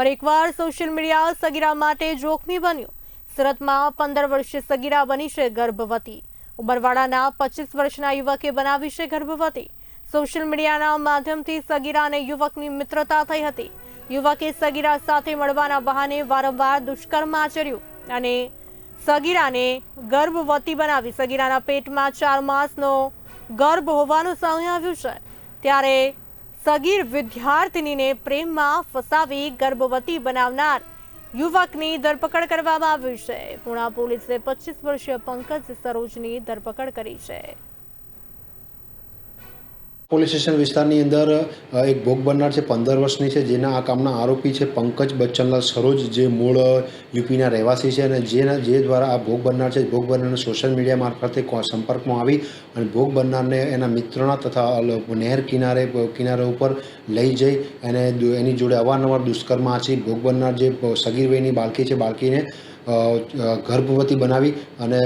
પર એકવાર social media સગીરા માટે જોખમી બન્યું. સુરતમાં પંદર વર્ષીય સગીરા બની છે ગર્ભવતી. ઉમરવાડાના પચીસ વર્ષના યુવકે બનાવી છે ગર્ભવતી. સોશિયલ મીડિયાના માધ્યમથી સગીરા અને યુવકની મિત્રતા થઈ હતી. યુવકે સગીરા સાથે મળવાના બહાને વારંવાર દુષ્કર્મ આચર્યું અને સગીરાને ગર્ભવતી બનાવી. સગીરાના પેટમાં ચાર માસનો ગર્ભ હોવાનું સામે આવ્યું છે. ત્યારે સગીર વિદ્યાર્થિનીને પ્રેમમાં ફસાવી ગર્ભવતી બનાવનાર યુવકની ધરપકડ કરવામાં આવી છે. પુણા પોલીસે પચીસ વર્ષીય પંકજ સરોજની ધરપકડ કરી છે. પોલીસ સ્ટેશન વિસ્તારની અંદર એક ભોગ બનનાર છે, પંદર વર્ષની છે, જેના આ કામના આરોપી છે પંકજ બચ્ચનલાલ સરોજ, જે મૂળ યુપીના રહેવાસી છે અને જેના, જે દ્વારા આ ભોગ બનનાર છે, ભોગ બનનારને સોશિયલ મીડિયા મારફતે સંપર્કમાં આવી અને ભોગ બનનારને એના મિત્રના તથા નહેર કિનારે કિનારે ઉપર લઈ જઈ અને એની જોડે અવારનવાર દુષ્કર્મ આચરી ભોગ બનનાર જે સગીર વયની બાળકી છે, બાળકીને ગર્ભવતી બનાવી અને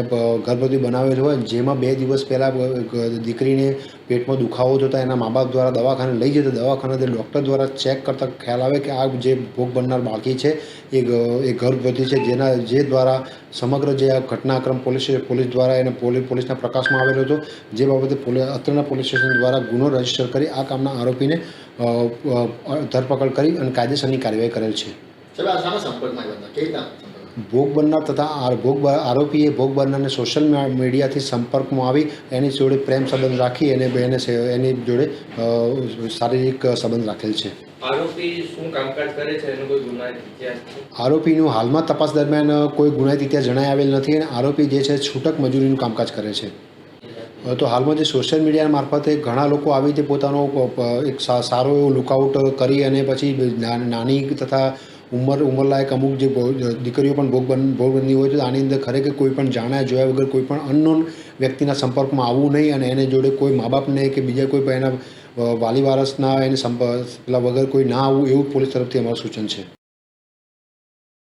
ગર્ભવતી બનાવેલ હોય જેમાં બે દિવસ પહેલાં દીકરીને પેટમાં દુખાવો થતા એના મા બાપ દ્વારા દવાખાને લઈ જતા દવાખાને ડૉક્ટર દ્વારા ચેક કરતાં ખ્યાલ આવે કે આ જે ભોગ બનનાર બાળકી છે, એ એ ગર્ભવતી છે, જેના, જે દ્વારા સમગ્ર જે આ ઘટનાક્રમ પોલીસ પોલીસ દ્વારા એને પોલીસ પોલીસના પ્રકાશમાં આવેલો હતો, જે બાબતે અત્રના પોલીસ સ્ટેશન દ્વારા ગુનો રજિસ્ટર કરી આ કામના આરોપીને ધરપકડ કરી અને કાયદેસરની કાર્યવાહી કરેલ છે. ચલો આ સંપર્કમાં ભોગ બનનાર તથા ભોગ આરોપીએ ભોગ બનનારને સોશિયલ મીડિયાથી સંપર્કમાં આવી એની જોડે પ્રેમ સંબંધ રાખી અને એને એની જોડે શારીરિક સંબંધ રાખેલ છે. આરોપીનું હાલમાં તપાસ દરમિયાન કોઈ ગુનાહિત ઇતિહાસ જણાઈ આવેલ નથી અને આરોપી જે છે છૂટક મજૂરીનું કામકાજ કરે છે. તો હાલમાં જે સોશિયલ મીડિયા મારફતે ઘણા લોકો આવી રીતે પોતાનો એક સારો એવો લુકઆઉટ કરી અને પછી નાની તથા ઉંમર, ઉંમરલાયક અમુક જે દીકરીઓ પણ ભોગ બન ભોગ બનતી હોય છે આની અંદર ખરેખર કોઈ પણ જાણ્યા જોયા વગર કોઈ પણ અનનોન વ્યક્તિના સંપર્કમાં આવવું નહીં અને એને જોડે કોઈ મા બાપને કે બીજા કોઈ પણ એના વાલી વારસના એને સંપ પેલા વગર કોઈ ના આવવું એવું પોલીસ તરફથી અમારું સૂચન છે.